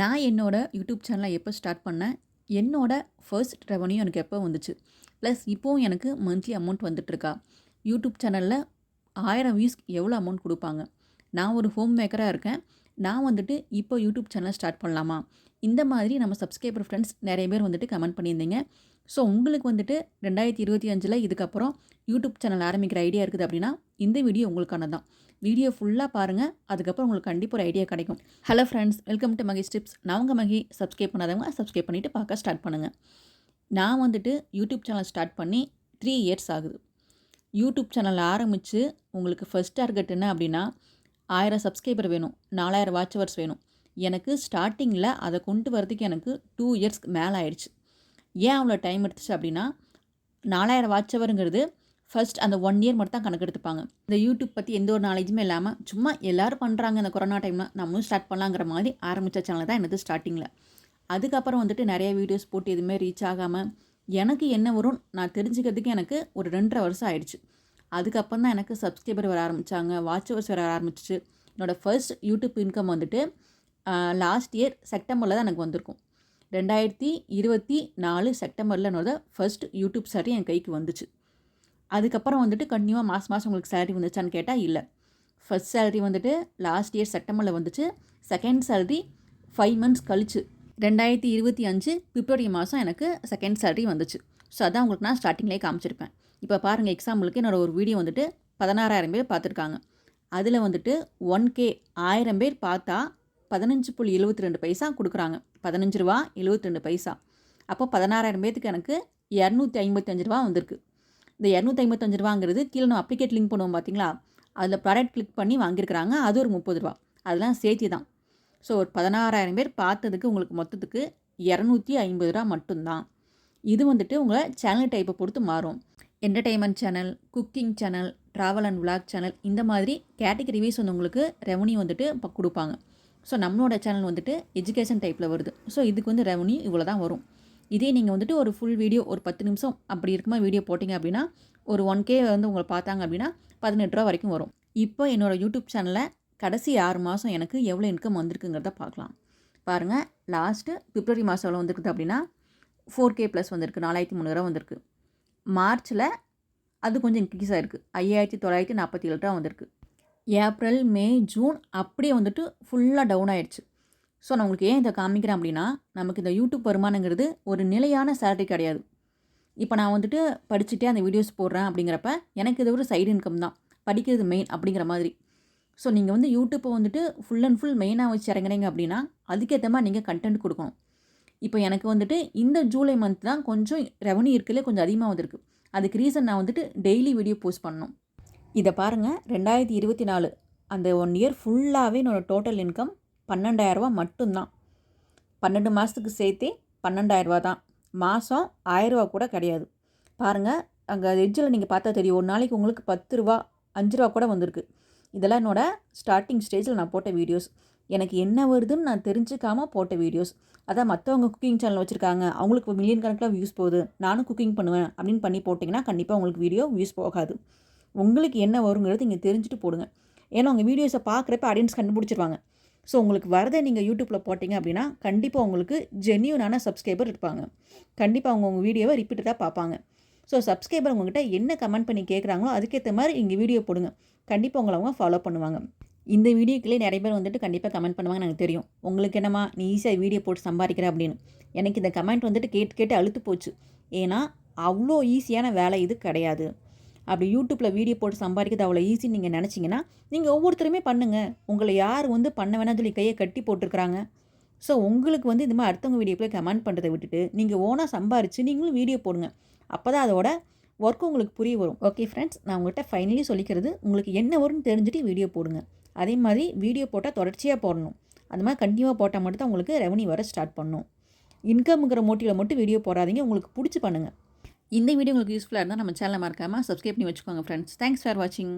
நான் என்னோடய யூடியூப் சேனலை எப்போ ஸ்டார்ட் பண்ணேன் என்னோடய ஃபர்ஸ்ட் ரெவன்யூ எனக்கு எப்போ வந்துச்சு? ப்ளஸ் இப்போவும் எனக்கு மந்த்லி அமௌண்ட் வந்துட்டுருக்கா. யூடியூப் சேனலில் ஆயிரம் வியூஸ் எவ்வளோ அமௌண்ட் கொடுப்பாங்க? நான் ஒரு ஹோம் மேக்கராக இருக்கேன். நான் வந்துட்டு இப்போ யூடியூப் சேனலை ஸ்டார்ட் பண்ணலாமா? இந்த மாதிரி நம்ம சப்ஸ்கிரைபர் ஃப்ரெண்ட்ஸ் நிறைய பேர் வந்துட்டு கமெண்ட் பண்ணியிருந்தீங்க. ஸோ உங்களுக்கு வந்துட்டு ரெண்டாயிரத்தி இருபத்தி அஞ்சில் இதுக்கப்புறம் யூடியூப் சேனல் ஆரம்பிக்கிற ஐடியா இருக்குது அப்படின்னா இந்த வீடியோ உங்களுக்கான தான் வீடியோ ஃபுல்லாக பாருங்கள் அதுக்கப்புறம் உங்களுக்கு கண்டிப்பாக ஒரு ஐடியா கிடைக்கும். Hello friends welcome to Magi tips நான் உங்கள் மகி. சப்ஸ்கிரைப் பண்ணாதவங்க சப்ஸ்கிரைப் பண்ணிவிட்டு பார்க்க ஸ்டார்ட் பண்ணுங்கள் நான் வந்துட்டு யூடியூப் சேனல் ஸ்டார்ட் பண்ணி த்ரீ இயர்ஸ் ஆகுது. யூடியூப் சேனல் ஆரம்பித்து உங்களுக்கு ஃபஸ்ட் டார்கெட் என்ன அப்படின்னா ஆயிரம் சப்ஸ்கிரைபர் வேணும் நாலாயிரம் வாட்சவர்ஸ் வேணும். எனக்கு ஸ்டார்டிங்கில் அதை கொண்டு வரதுக்கு எனக்கு டூ இயர்ஸ்க்கு மேலே ஆயிடுச்சு. ஏன் அவ்வளோ டைம் எடுத்துச்சு அப்படின்னா நாலாயிரம் வாட்சவருங்கிறது ஃபர்ஸ்ட் அந்த ஒன் இயர் மட்டும் தான் கணக்கெடுத்துப்பாங்க. இந்த யூடியூப் பற்றி எந்த ஒரு நாலேஜுமே இல்லாமல் சும்மா எல்லோரும் பண்ணுறாங்க இந்த கொரோனா டைமில் நம்மளும் ஸ்டார்ட் பண்ணலாங்கிற மாதிரி ஆரம்பித்த சேனல் தான் எனது ஸ்டார்டிங்கில் அதுக்கப்புறம் வந்துட்டு நிறைய வீடியோஸ் போட்டு எதுவுமே ரீச் ஆகாமல் எனக்கு என்ன வரும் நான் தெரிஞ்சுக்கிறதுக்கு எனக்கு ஒரு ரெண்டரை வருஷம் ஆயிடுச்சு. அதுக்கப்புறம் தான் எனக்கு சப்ஸ்கிரைபர் வர ஆரம்பித்தாங்க வாட்சவர்ஸ் வர ஆரம்பிச்சிச்சு. என்னோடய ஃபர்ஸ்ட் யூடியூப் இன்கம் வந்துட்டு லாஸ்ட் இயர் செப்டம்பரில் தான் எனக்கு வந்திருக்கும். ரெண்டாயிரத்தி இருபத்தி நாலு செப்டம்பரில் என்னோட ஃபர்ஸ்ட் யூடியூப் சாரி என் கைக்கு வந்துச்சு. அதுக்கப்புறம் வந்துட்டு கண்டினியூவாக மாதம் மாதம் உங்களுக்கு சேலரி வந்துச்சான்னு கேட்டால் இல்லை. ஃபஸ்ட் சேலரி வந்துட்டு லாஸ்ட் இயர் செப்டம்பரில் வந்துச்சு. செகண்ட் சேலரி ஃபைவ் மந்த்ஸ் கழிச்சு. ரெண்டாயிரத்தி இருபத்தி அஞ்சு பிப்ரவரி மாதம் எனக்கு செகண்ட் சேலரி வந்துச்சு. ஸோ அதான் உங்களுக்கு நான் ஸ்டார்டிங்லேயே காமிச்சிருப்பேன். இப்போ பாருங்கள் எக்ஸாம்பிளுக்கு என்னோடய ஒரு வீடியோ வந்துட்டு பதினாறாயிரம் பேர் பார்த்துருக்காங்க. அதில் வந்துட்டு ஒன் கே ஆயிரம் பேர் பார்த்தா பதினஞ்சு புள்ளி எழுபத்தி ரெண்டு பைசா கொடுக்குறாங்க. பதினஞ்சு ரூபா எழுபத்தி ரெண்டு பைசா. அப்போ பதினாறாயிரம் பேர்த்துக்கு எனக்கு இரநூத்தி ஐம்பத்தஞ்சு ரூபா வந்திருக்கு. இந்த இரநூத்தி ஐம்பத்தஞ்சு ரூபாங்கிறது கீழே நம்ம அப்ளிகேட் லிங்க் பண்ணுவோம் பார்த்தீங்களா அதில் ப்ராடக்ட் கிளிக் பண்ணி வாங்கியிருக்கிறாங்க அது ஒரு முப்பது ரூபா. அதெல்லாம் சேர்த்து தான். ஸோ ஒரு பதினாறாயிரம் பேர் பார்த்ததுக்கு உங்களுக்கு மொத்தத்துக்கு இரநூத்தி ஐம்பது ரூபா மட்டும்தான். இது வந்துட்டு உங்களை சேனல் டைப்பை பொறுத்து மாறும். Entertainment channel cooking channel travel and vlog channel இந்த மாதிரி கேட்டகரிவைஸ் வந்து உங்களுக்கு ரெவன்யூ வந்துட்டு இப்போ கொடுப்பாங்க. ஸோ நம்மளோட சேனல் வந்துட்டு எஜுகேஷன் டைப்பில் வருது. ஸோ இதுக்கு வந்து ரெவன்யூ இவ்வளோ தான் வரும். இதே நீங்கள் வந்துட்டு ஒரு ஃபுல் வீடியோ ஒரு பத்து நிமிஷம் அப்படி இருக்குமா வீடியோ போட்டிங்க அப்படின்னா ஒரு ஒன் கே வந்து உங்களை பார்த்தாங்க அப்படின்னா பதினெட்டு ரூபா வரைக்கும் வரும். இப்போ என்னோடய யூடியூப் சேனலில் கடைசி ஆறு மாதம் எனக்கு எவ்வளோ இன்கம் வந்திருக்குங்கிறத பார்க்கலாம். பாருங்கள் லாஸ்ட்டு பிப்ரவரி மாதம் எவ்வளோ வந்திருக்குது அப்படின்னா ஃபோர் கே ப்ளஸ் வந்திருக்கு நாலாயிரத்தி முந்நூறுரூவா வந்திருக்கு. மார்ச்சில் அது கொஞ்சம் இன்க்ரீஸ் ஆகிருக்கு ஐயாயிரத்தி தொள்ளாயிரத்தி நாற்பத்தி ஏழு ரூபா வந்திருக்கு. ஏப்ரல் மே ஜூன் அப்படியே வந்துட்டு ஃபுல்லாக டவுன் ஆகிடுச்சு ஸோ நான் உங்களுக்கு ஏன் இதை காமிக்கிறேன் அப்படின்னா நமக்கு இந்த யூடியூப் வருமானங்கிறது ஒரு நிலையான சேலரி கிடையாது. இப்போ நான் வந்துட்டு படிச்சுட்டே அந்த வீடியோஸ் போடுறேன் அப்படிங்கிறப்ப எனக்கு இது ஒரு சைடு இன்கம் தான். படிக்கிறது மெயின் அப்படிங்கிற மாதிரி. ஸோ நீங்கள் வந்து யூடியூப்பை வந்துட்டு ஃபுல் அண்ட் ஃபுல் மெயினாக வச்சு இறங்குறீங்க அப்படின்னா அதுக்கேற்ற மாதிரி நீங்கள் கண்டென்ட் கொடுக்கணும். இப்போ எனக்கு வந்துட்டு இந்த ஜூலை மந்த் தான் கொஞ்சம் ரெவன்யூ இருக்கலே கொஞ்சம் அதிகமாக வந்திருக்கு. அதுக்கு ரீசன் நான் வந்துட்டு டெய்லி வீடியோ போஸ்ட் பண்ணணும். இதை பாருங்கள் ரெண்டாயிரத்தி இருபத்தி நாலு. அந்த ஒன் இயர் ஃபுல்லாகவே என்னோடய டோட்டல் இன்கம் பன்னெண்டாயிரரூபா மட்டும்தான். பன்னெண்டு மாதத்துக்கு சேர்த்தே பன்னெண்டாயிரரூபா தான். மாதம் ஆயிரரூபா கூட கிடையாது. பாருங்கள் அங்கே எஜ்ஜில் நீங்கள் பார்த்தா தெரியும். ஒரு நாளைக்கு உங்களுக்கு பத்து ரூபா அஞ்சு ரூபா கூட வந்திருக்கு. இதெல்லாம் என்னோடய ஸ்டார்டிங் ஸ்டேஜில் நான் போட்ட வீடியோஸ் எனக்கு என்ன வருதுன்னு நான் தெரிஞ்சுக்காமல் போட்ட வீடியோஸ் அதான் மற்றவங்க குக்கிங் சேனல் வச்சுருக்காங்க. அவங்களுக்கு மில்லியன் கணக்கில் வியூஸ் போகுது. நானும் குக்கிங் பண்ணுவேன் அப்படின்னு பண்ணி போட்டிங்கன்னா கண்டிப்பாக உங்களுக்கு வீடியோ வியூஸ் போகாது. உங்களுக்கு என்ன வருங்கிறது இங்கே தெரிஞ்சுட்டு போடுங்க. ஏன்னா உங்கள் வீடியோஸை பார்க்குறப்ப ஆடியன்ஸ் கண்டுபிடிச்சிருவாங்க. ஸோ உங்களுக்கு வரதை நீங்கள் யூடியூப்பில் போட்டிங்க அப்படின்னா கண்டிப்பாக உங்களுக்கு ஜென்யூனான சப்ஸ்கிரைபர் இருப்பாங்க. கண்டிப்பாக அவங்க உங்கள் வீடியோவை ரிப்பீட்டடாக பார்ப்பாங்க. ஸோ சப்ஸ்கிரைபர் உங்கள்கிட்ட என்ன கமெண்ட் பண்ணி கேட்குறாங்களோ அதுக்கேற்ற மாதிரி இங்கே வீடியோ போடுங்க. கண்டிப்பாக உங்களை அவங்க ஃபாலோ பண்ணுவாங்க. இந்த வீடியோக்குள்ளே நிறைய பேர் வந்துட்டு கண்டிப்பாக கமெண்ட் பண்ணுவாங்க எனக்கு தெரியும். உங்களுக்கு என்னம்மா நீ ஈஸியாக வீடியோ போட்டு சம்பாதிக்கிற அப்படின்னு. எனக்கு இந்த கமெண்ட் வந்துட்டு கேட்டு கேட்டு அழுத்து போச்சு. ஏன்னா அவ்வளோ ஈஸியான வேலை இது கிடையாது. அப்படி யூடியூப்பில் வீடியோ போட்டு சம்பாதிக்கிறது அவ்வளோ ஈஸின்னு நீங்கள் நினச்சிங்கன்னா நீங்கள் ஒவ்வொருத்தருமே பண்ணுங்கள் உங்களை யார் வந்து பண்ண வேணாம் சொல்லி கையை கட்டி போட்டிருக்கிறாங்க. ஸோ உங்களுக்கு வந்து இந்த மாதிரி அடுத்தவங்க வீடியோ கமெண்ட் பண்ணுறதை விட்டுட்டு நீங்கள் ஓனாக சம்பாரித்து நீங்களும் வீடியோ போடுங்க. அப்போ தான் அதோட ஒர்க் உங்களுக்கு புரிய வரும். ஓகே ஃப்ரெண்ட்ஸ் நான் உங்கள்கிட்ட ஃபைனலி சொல்லிக்கிறது உங்களுக்கு என்ன வரும்னு தெரிஞ்சுட்டு வீடியோ போடுங்க. அதே மாதிரி வீடியோ போட்டால் தொடர்ச்சியாக போடணும். அது மாதிரி கண்டினியூவாக போட்டால் மட்டும் தான் உங்களுக்கு ரெவன்யூ வர ஸ்டார்ட் பண்ணும். இன்கம்ங்கிற மோட்டிவில் மட்டும் வீடியோ போடாதீங்க. உங்களுக்கு பிடிச்சி பண்ணுங்கள் இந்த வீடியோ உங்களுக்கு யூஸ்ஃபுல்லாக இருந்தால் நம்ம சேனலை மறக்காமல் சப்ஸ்கிரைப் பண்ணி வச்சுக்கோங்க ஃப்ரெண்ட்ஸ் தேங்க்ஸ் ஃபார் வாட்சிங்